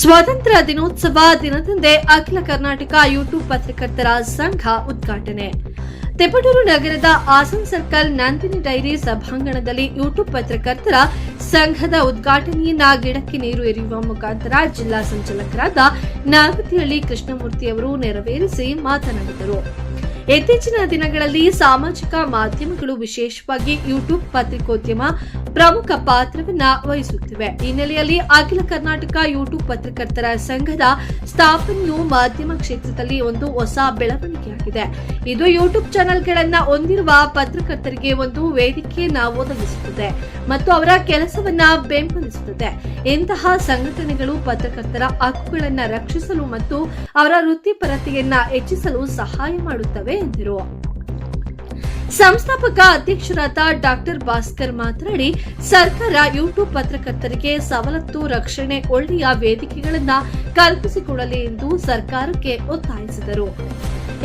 ಸ್ವಾತಂತ್ರ್ಯ ದಿನೋತ್ಸವ ದಿನದಂದೇ ಅಖಿಲ ಕರ್ನಾಟಕ ಯೂಟ್ಯೂಬ್ ಪತ್ರಕರ್ತರ ಸಂಘ ಉದ್ಘಾಟನೆ. ತೆಪಟೂರು ನಗರದ ಆಸನ್ ಸರ್ಕಲ್ ನಂದಿನಿ ಡೈರಿ ಸಭಾಂಗಣದಲ್ಲಿ ಯೂಟ್ಯೂಬ್ ಪತ್ರಕರ್ತರ ಸಂಘದ ಉದ್ಘಾಟನೆಯನ್ನ ಗಿಡಕ್ಕೆ ನೀರು ಎರೆಯುವ ಮುಖಾಂತರ ಜಿಲ್ಲಾ ಸಂಚಾಲಕರಾದ ನಾಗತಿಹಳ್ಳಿ ಕೃಷ್ಣಮೂರ್ತಿ ಅವರು ನೆರವೇರಿಸಿ ಮಾತನಾಡಿದರು. ಇತ್ತೀಚಿನ ದಿನಗಳಲ್ಲಿ ಸಾಮಾಜಿಕ ಮಾಧ್ಯಮಗಳು ವಿಶೇಷವಾಗಿ ಯೂಟ್ಯೂಬ್ ಪತ್ರಿಕೋದ್ಯಮ ಪ್ರಮುಖ ಪಾತ್ರವನ್ನ ವಹಿಸುತ್ತಿವೆ. ಹಿನ್ನೆಲೆಯಲ್ಲಿ ಅಖಿಲ ಕರ್ನಾಟಕ ಯೂಟ್ಯೂಬ್ ಪತ್ರಕರ್ತರ ಸಂಘದ ಸ್ಥಾಪನೆಯು ಮಾಧ್ಯಮ ಕ್ಷೇತ್ರದಲ್ಲಿ ಒಂದು ಹೊಸ ಬೆಳವಣಿಗೆಯಾಗಿದೆ. ಇದು ಯೂಟ್ಯೂಬ್ ಚಾನೆಲ್ಗಳನ್ನ ಹೊಂದಿರುವ ಪತ್ರಕರ್ತರಿಗೆ ಒಂದು ವೇದಿಕೆಯನ್ನ ಒದಗಿಸುತ್ತದೆ. ಮತ್ತು ಅವರ ಕೆಲಸವನ್ನ ಬೆಂಬಲಿಸುತ್ತದೆ. ಇಂತಹ ಸಂಘಟನೆಗಳು ಪತ್ರಕರ್ತರ ಹಕ್ಕುಗಳನ್ನ ರಕ್ಷಿಸಲು ಮತ್ತು ಅವರ ವೃತ್ತಿಪರತೆಯನ್ನ ಹೆಚ್ಚಿಸಲು ಸಹಾಯ ಮಾಡುತ್ತವೆ ಎಂದರು. ಸಂಸ್ಥಾಪಕ ಅಧ್ಯಕ್ಷರಾದ ಡಾಕ್ಟರ್ ಭಾಸ್ಕರ್ ಮಾತನಾಡಿ, ಸರ್ಕಾರ ಯೂಟ್ಯೂಬ್ ಪತ್ರಕರ್ತರಿಗೆ ಸವಲತ್ತು, ರಕ್ಷಣೆ, ಒಳ್ಳೆಯ ವೇದಿಕೆಗಳನ್ನ ಕಲ್ಪಿಸಿಕೊಡಲಿ ಎಂದು ಸರ್ಕಾರಕ್ಕೆ ಒತ್ತಾಯಿಸಿದರು.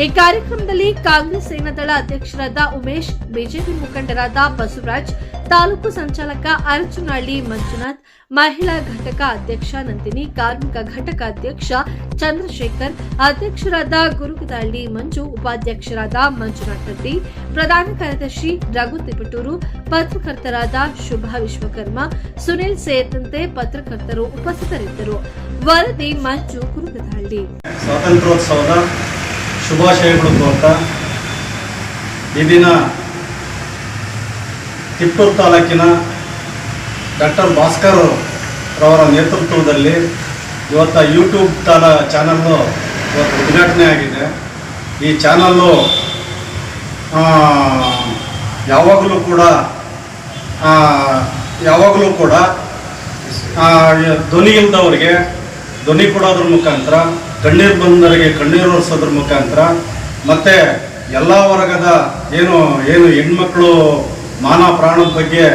ಈ ಕಾರ್ಯಕ್ರಮದಲ್ಲಿ ಕಾಂಗ್ರೆಸ್ ಸೇನಾದಳ ಅಧ್ಯಕ್ಷರಾದ ಉಮೇಶ್, ಬಿಜೆಪಿ ಮುಖಂಡರಾದ ಬಸವರಾಜ್, ತಾಲೂಕು ಸಂಚಾಲಕ ಅರ್ಜುನಹಳ್ಳಿ ಮಂಜುನಾಥ್, ಮಹಿಳಾ ಘಟಕ ಅಧ್ಯಕ್ಷ ನಂದಿನಿ, ಕಾರ್ಮಿಕ ಘಟಕ ಅಧ್ಯಕ್ಷ ಚಂದ್ರಶೇಖರ್, ಅಧ್ಯಕ್ಷರಾದ ಗುರುಗದಹಳ್ಳಿ ಮಂಜು, ಉಪಾಧ್ಯಕ್ಷರಾದ ಮಂಜುನಾಥ್ ರೆಡ್ಡಿ ಪ್ರಧಾನ ಕಾರ್ಯದರ್ಶಿ ರಘು ತಿಪಟೂರು, ಪತ್ರಕರ್ತರಾದ ಶುಭಾ ವಿಶ್ವಕರ್ಮ, ಸುನಿಲ್ ಸೇರಿದಂತೆ ಪತ್ರಕರ್ತರು ಉಪಸ್ಥಿತರಿದ್ದರು. ವರದಿ ಮಂಜು ಕುರುಗದಹಳ್ಳಿ ಸ್ವಾತಂತ್ರ್ಯೋತ್ಸವದ ಶುಭಾಶಯಗಳು ಈ ದಿನ ತಿಪ್ಪೂರು ತಾಲೂಕಿನ ಡಾಕ್ಟರ್ ಭಾಸ್ಕರ್ ರವರ ನೇತೃತ್ವದಲ್ಲಿ ಇವತ್ತು ಯೂಟ್ಯೂಬ್ ತಾಲ ಚಾನಲ್ ಇವತ್ತು ಉದ್ಘಾಟನೆ ಆಗಿದೆ. ಈ ಚಾನಲ್ಲು ಯಾವಾಗಲೂ ಕೂಡ ಯಾವಾಗಲೂ ಕೂಡ ಧ್ವನಿ ಇಲ್ದವ್ರಿಗೆ, ಧ್ವನಿ ಕೊಡೋದ್ರ ಮುಖಾಂತರ, ಕಣ್ಣೀರು ಬಂದವರಿಗೆ ಕಣ್ಣೀರು ಒರೆಸೋದ್ರ ಮುಖಾಂತರ, ಮತ್ತು ಎಲ್ಲ ವರ್ಗದ ಏನು ಏನು ಹೆಣ್ಮಕ್ಳು ಮಾನ ಪ್ರಾಣದ ಬಗ್ಗೆ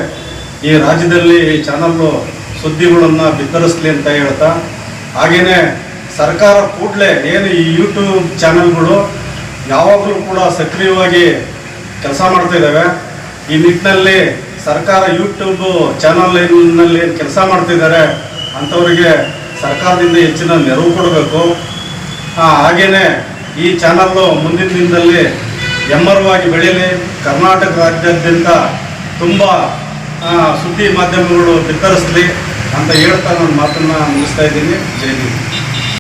ಈ ರಾಜ್ಯದಲ್ಲಿ ಈ ಚಾನಲ್ಲು ಸುದ್ದಿಗಳನ್ನು ಬಿತ್ತರಿಸ್ಲಿ ಅಂತ ಹೇಳ್ತಾ ಹಾಗೆಯೇ ಸರ್ಕಾರ ಕೂಡಲೇ ಏನು ಈ ಯೂಟ್ಯೂಬ್ ಚಾನಲ್ಗಳು ಯಾವಾಗಲೂ ಕೂಡ ಸಕ್ರಿಯವಾಗಿ ಕೆಲಸ ಮಾಡ್ತಾ ಇದ್ದಾವೆ. ಈ ನಿಟ್ಟಿನಲ್ಲಿ ಸರ್ಕಾರ ಯೂಟ್ಯೂಬ್ ಚಾನಲ್ನಲ್ಲಿ ಕೆಲಸ ಮಾಡ್ತಿದ್ದಾರೆ ಅಂಥವರಿಗೆ ಸರ್ಕಾರದಿಂದ ಹೆಚ್ಚಿನ ನೆರವು ಕೊಡಬೇಕು. ಹಾಗೆಯೇ ಈ ಚಾನಲ್ಲು ಮುಂದಿನ ದಿನದಲ್ಲಿ ಎಮ್ಮರವಾಗಿ ಬೆಳೆಯಲಿ. ಕರ್ನಾಟಕ ರಾಜ್ಯಾದ್ಯಂತ ತುಂಬ ಸುದ್ದಿ ಮಾಧ್ಯಮಗಳು ಬಿತ್ತರಿಸಲಿ ಅಂತ ಹೇಳ್ತಾ ನಾನು ಮಾತನ್ನು ಮುಗಿಸ್ತಾ ಇದ್ದೀನಿ. ಜೈ ಹಿಂದ್.